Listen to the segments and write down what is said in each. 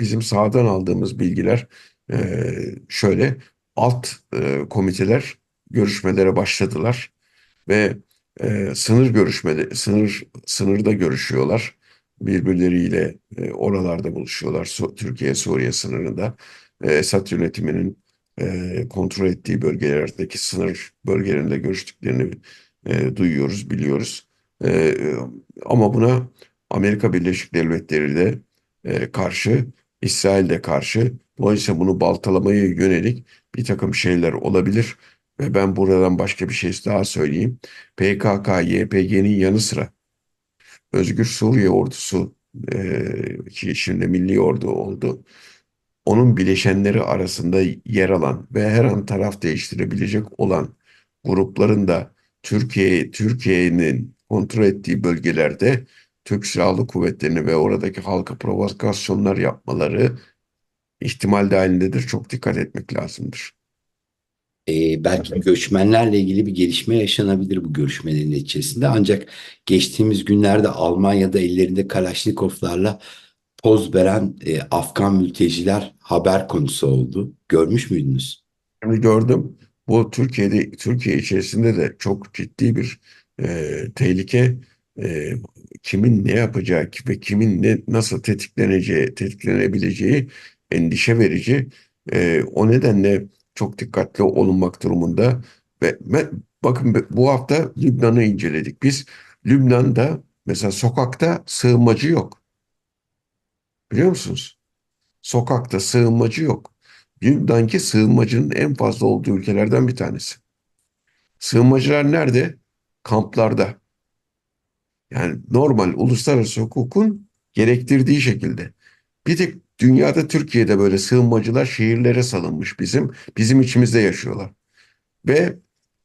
Bizim sahadan aldığımız bilgiler şöyle. Alt komiteler görüşmelere başladılar ve sınır görüşmede sınır sınırda görüşüyorlar. Birbirleriyle oralarda buluşuyorlar Türkiye Suriye sınırında. Esad yönetiminin kontrol ettiği bölgelerdeki sınır bölgelerinde görüştüklerini duyuyoruz biliyoruz. Ama buna Amerika Birleşik Devletleri de e, karşı, İsrail de karşı. Dolayısıyla bunu baltalamaya yönelik bir takım şeyler olabilir. Ve ben buradan başka bir şey daha söyleyeyim. PKK, YPG'nin yanı sıra Özgür Suriye Ordusu e, ki şimdi Milli Ordu oldu. Onun bileşenleri arasında yer alan ve her an taraf değiştirebilecek olan grupların da Türkiye Türkiye'nin kontrol ettiği bölgelerde Türk Silahlı Kuvvetleri'ni ve oradaki halka provokasyonlar yapmaları ihtimal dahilindedir. Çok dikkat etmek lazımdır. Ee, belki göçmenlerle ilgili bir gelişme yaşanabilir bu görüşmelerin içerisinde. Ancak geçtiğimiz günlerde Almanya'da ellerinde Kalaşnikovlarla poz veren e, Afgan mülteciler haber konusu oldu. Görmüş müydünüz? Gördüm bu Türkiye'de Türkiye içerisinde de çok ciddi bir e, tehlike e, kimin ne yapacağı ve kimin ne nasıl tetikleneceği tetiklenebileceği endişe verici. E, o nedenle çok dikkatli olunmak durumunda ve ben- bakın bu hafta Lübnan'ı inceledik. Biz Lübnan'da mesela sokakta sığınmacı yok. Biliyor musunuz? Sokakta sığınmacı yok. Lübnan'ki sığınmacının en fazla olduğu ülkelerden bir tanesi. Sığınmacılar nerede? Kamplarda. Yani normal uluslararası hukukun gerektirdiği şekilde. Bir tek dünyada Türkiye'de böyle sığınmacılar şehirlere salınmış bizim. Bizim içimizde yaşıyorlar. Ve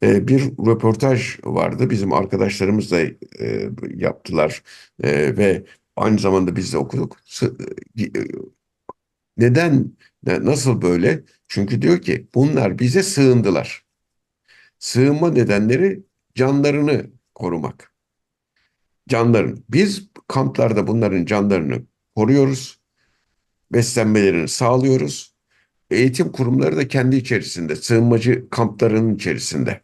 e, bir röportaj vardı. Bizim arkadaşlarımız da e, yaptılar. E, ve aynı zamanda biz de okuduk. Sı- e, neden, ne- nasıl böyle? Çünkü diyor ki bunlar bize sığındılar. Sığınma nedenleri canlarını korumak. Canlarını. Biz kamplarda bunların canlarını koruyoruz. Beslenmelerini sağlıyoruz. Eğitim kurumları da kendi içerisinde, sığınmacı kamplarının içerisinde.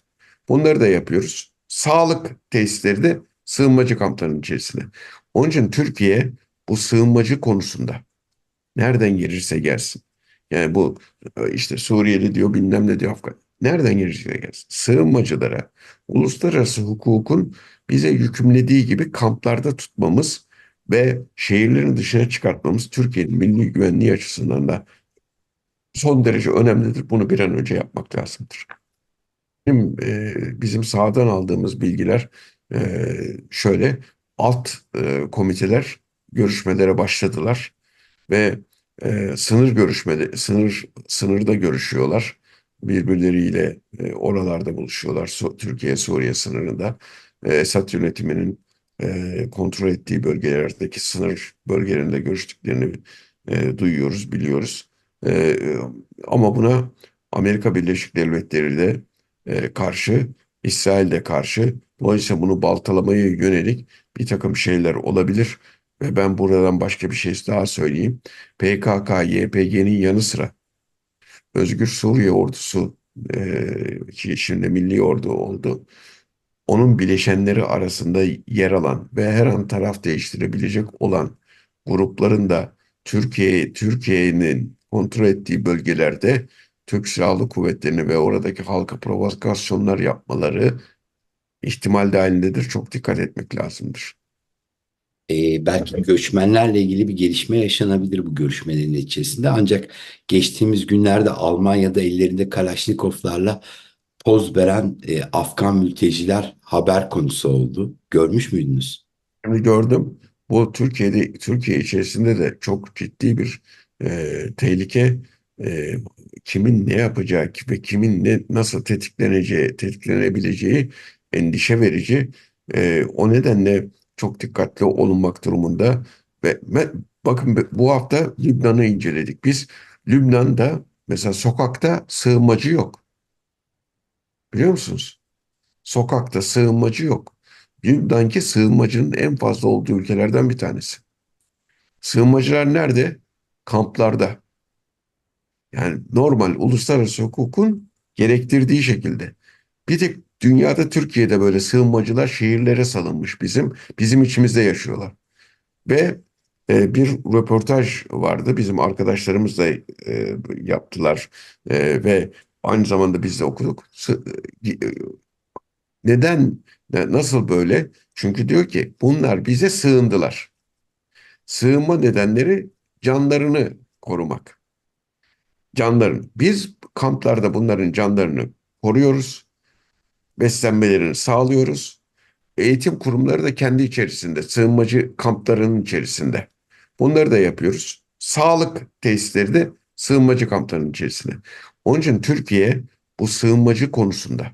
Bunları da yapıyoruz. Sağlık tesisleri de sığınmacı kamplarının içerisinde. Onun için Türkiye bu sığınmacı konusunda nereden gelirse gelsin. Yani bu işte Suriyeli diyor bilmem ne diyor Afgan. Nereden gelirse gelsin. Sığınmacılara uluslararası hukukun bize yükümlediği gibi kamplarda tutmamız ve şehirlerin dışına çıkartmamız Türkiye'nin milli güvenliği açısından da son derece önemlidir. Bunu bir an önce yapmak lazımdır. Bizim, e, bizim sahadan aldığımız bilgiler e, şöyle alt e, komiteler görüşmelere başladılar ve e, sınır görüşmede sınır sınırda görüşüyorlar birbirleriyle e, oralarda buluşuyorlar Türkiye Suriye sınırında Esad yönetiminin e, kontrol ettiği bölgelerdeki sınır bölgelerinde görüştüklerini e, duyuyoruz biliyoruz E, ama buna Amerika Birleşik Devletleri de e, karşı İsrail de karşı dolayısıyla bunu baltalamaya yönelik bir takım şeyler olabilir ve ben buradan başka bir şey daha söyleyeyim. PKK, YPG'nin yanı sıra Özgür Suriye Ordusu e, ki şimdi Milli Ordu oldu. Onun bileşenleri arasında yer alan ve her an taraf değiştirebilecek olan grupların da Türkiye Türkiye'nin kontrol ettiği bölgelerde Türk Silahlı Kuvvetleri'ni ve oradaki halka provokasyonlar yapmaları ihtimal dahilindedir. Çok dikkat etmek lazımdır. Ee, belki göçmenlerle ilgili bir gelişme yaşanabilir bu görüşmelerin içerisinde. Ancak geçtiğimiz günlerde Almanya'da ellerinde Kalaşnikovlarla poz veren e, Afgan mülteciler haber konusu oldu. Görmüş müydünüz? Şimdi gördüm bu Türkiye'de Türkiye içerisinde de çok ciddi bir e, tehlike e, kimin ne yapacağı ve kimin ne nasıl tetikleneceği tetiklenebileceği endişe verici. E, o nedenle çok dikkatli olunmak durumunda ve ben- bakın bu hafta Lübnan'ı inceledik. Biz Lübnan'da mesela sokakta sığınmacı yok. Biliyor musunuz? Sokakta sığınmacı yok. Lübnan'ki sığınmacının en fazla olduğu ülkelerden bir tanesi. Sığınmacılar nerede? kamplarda. Yani normal uluslararası hukukun gerektirdiği şekilde. Bir tek dünyada Türkiye'de böyle sığınmacılar şehirlere salınmış bizim. Bizim içimizde yaşıyorlar. Ve e, bir röportaj vardı. Bizim arkadaşlarımız da e, yaptılar. E, ve aynı zamanda biz de okuduk. Neden, ne- nasıl böyle? Çünkü diyor ki bunlar bize sığındılar. Sığınma nedenleri canlarını korumak. Canlarını. Biz kamplarda bunların canlarını koruyoruz. Beslenmelerini sağlıyoruz. Eğitim kurumları da kendi içerisinde, sığınmacı kamplarının içerisinde. Bunları da yapıyoruz. Sağlık tesisleri de sığınmacı kamplarının içerisinde. Onun için Türkiye bu sığınmacı konusunda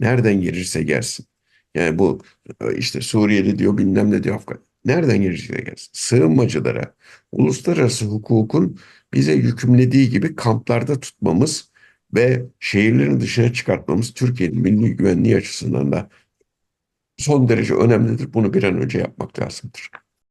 nereden gelirse gelsin. Yani bu e, işte Suriyeli diyor bilmem ne diyor Afgan. Nereden gelirse gelsin. Sığınmacılara uluslararası hukukun bize yükümlediği gibi kamplarda tutmamız ve şehirlerin dışına çıkartmamız Türkiye'nin milli güvenliği açısından da son derece önemlidir. Bunu bir an önce yapmak lazımdır.